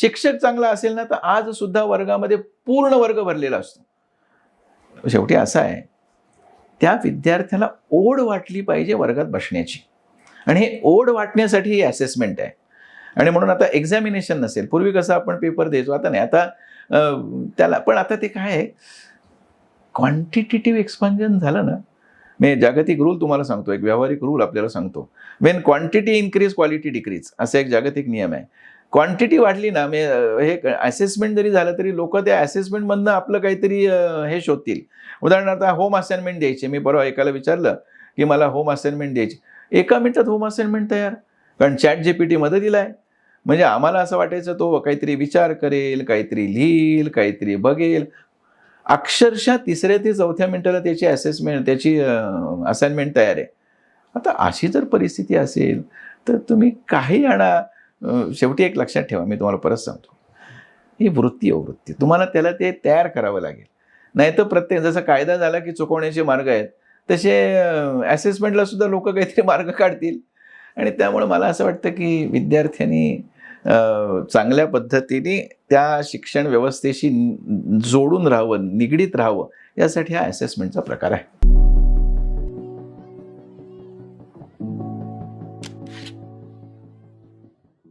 शिक्षक चांगला असेल ना तर आज सुद्धा वर्गामध्ये पूर्ण वर्ग भरलेला असतो. शेवटी असं आहे त्या विद्यार्थ्याला ओढ वाटली पाहिजे वर्गात बसण्याची. आणि हे ओढ वाटण्यासाठी ही असेसमेंट आहे. आणि म्हणून आता एक्झामिनेशन नसेल. पूर्वी कसं आपण पेपर द्यायचो आता नाही. आता त्याला पण आता ते काय आहे? क्वांटिटेटिव्ह एक्सपान्जन झालं ना. मी जागतिक रूल तुम्हाला सांगतो एक व्यावहारिक रूल आपल्याला सांगतो. When quantity increase quality decrease असा एक जागतिक नियम आहे. क्वांटिटी वाढली ना म्हणजे हे असेसमेंट जरी झालं तरी लोक त्या असेसमेंटमधनं आपलं काहीतरी हे शोधतील. उदाहरणार्थ होम असाइनमेंट द्यायची. मी परवा एकाला विचारलं की मला होम असाइनमेंट द्यायची. एका मिनिटात होम असाइनमेंट तयार. कारण चॅट जी पी टी मदतीला आहे. म्हणजे आम्हाला असं वाटायचं तो काहीतरी विचार करेल काहीतरी लिहील काहीतरी बघेल. अक्षरशः तिसऱ्या ते चौथ्या मिनिटाला त्याची असेसमेंट त्याची असाइनमेंट तयार आहे. आता अशी जर परिस्थिती असेल तर तुम्ही काही आणा. शेवटी एक लक्षात ठेवा मी तुम्हाला परत सांगतो. ही वृत्ती आहे वृत्ती. तुम्हाला त्याला ते तयार करावं लागेल. नाही तर प्रत्येक जसा कायदा झाला की चुकवण्याचे मार्ग आहेत तसे असेसमेंटला सुद्धा लोक काहीतरी मार्ग काढतील. आणि त्यामुळे मला असं वाटतं की विद्यार्थ्यांनी चांगल्या पद्धतीने त्या शिक्षण व्यवस्थेशी जोडून राहावं निगडीत राहावं यासाठी हा असेसमेंटचा प्रकार आहे.